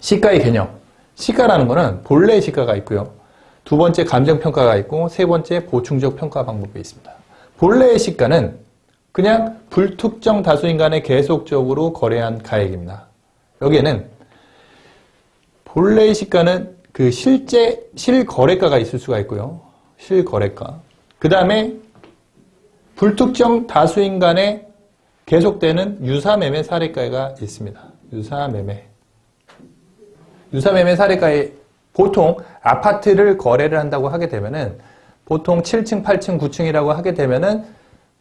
시가의 개념. 시가라는 거는 본래의 시가가 있고요. 두 번째 감정평가가 있고 세 번째 보충적 평가 방법이 있습니다. 본래의 시가는 그냥 불특정 다수인 간에 계속적으로 거래한 가액입니다. 여기에는 본래의 시가는 그 실제 실거래가가 있을 수가 있고요. 실거래가. 그 다음에 불특정 다수인 간에 계속되는 유사매매 사례가가 있습니다. 유사매매. 유사매매 사례가에 보통 아파트를 거래를 한다고 하게 되면은 보통 7층, 8층, 9층이라고 하게 되면은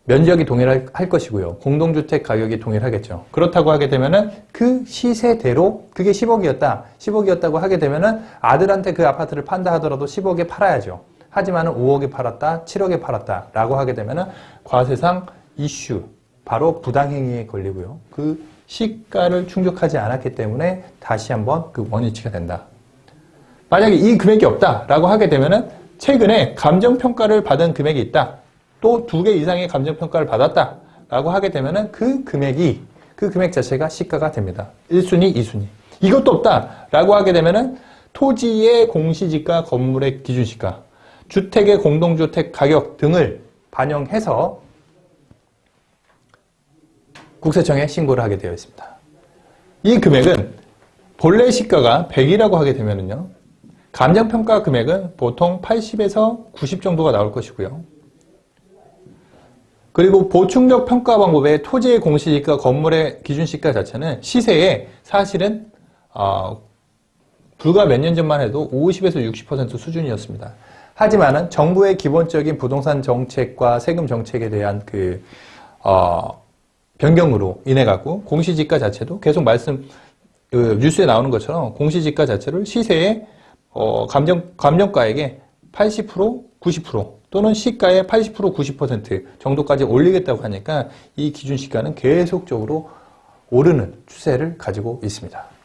면적이 동일할 할 것이고요. 공동주택 가격이 동일하겠죠. 그렇다고 하게 되면은 그 시세대로 그게 10억이었다. 10억이었다고 하게 되면은 아들한테 그 아파트를 판다 하더라도 10억에 팔아야죠. 하지만은 5억에 팔았다, 7억에 팔았다 라고 하게 되면은 과세상 이슈, 바로 부당행위에 걸리고요. 그 시가를 충족하지 않았기 때문에 다시 한번 그 원위치가 된다. 만약에 이 금액이 없다라고 하게 되면은 최근에 감정평가를 받은 금액이 있다. 또 두 개 이상의 감정평가를 받았다라고 하게 되면은 그 금액이 그 금액 자체가 시가가 됩니다. 1순위, 2순위. 이것도 없다라고 하게 되면은 토지의 공시지가, 건물의 기준시가, 주택의 공동주택 가격 등을 반영해서 국세청에 신고를 하게 되어 있습니다. 이 금액은 본래 시가가 100이라고 하게 되면은요. 감정평가 금액은 보통 80에서 90 정도가 나올 것이고요. 그리고 보충적 평가 방법의 토지의 공시지가, 건물의 기준시가 자체는 시세에 사실은 어, 불과 몇 년 전만 해도 50에서 60% 수준이었습니다. 하지만은 정부의 기본적인 부동산 정책과 세금 정책에 대한 그 어, 변경으로 인해 갖고 공시지가 자체도 계속 말씀 그 뉴스에 나오는 것처럼 공시지가 자체를 시세의 어, 감정 감정가액의 80% 90% 또는 시가의 80% 90% 정도까지 올리겠다고 하니까 이 기준 시가는 계속적으로 오르는 추세를 가지고 있습니다.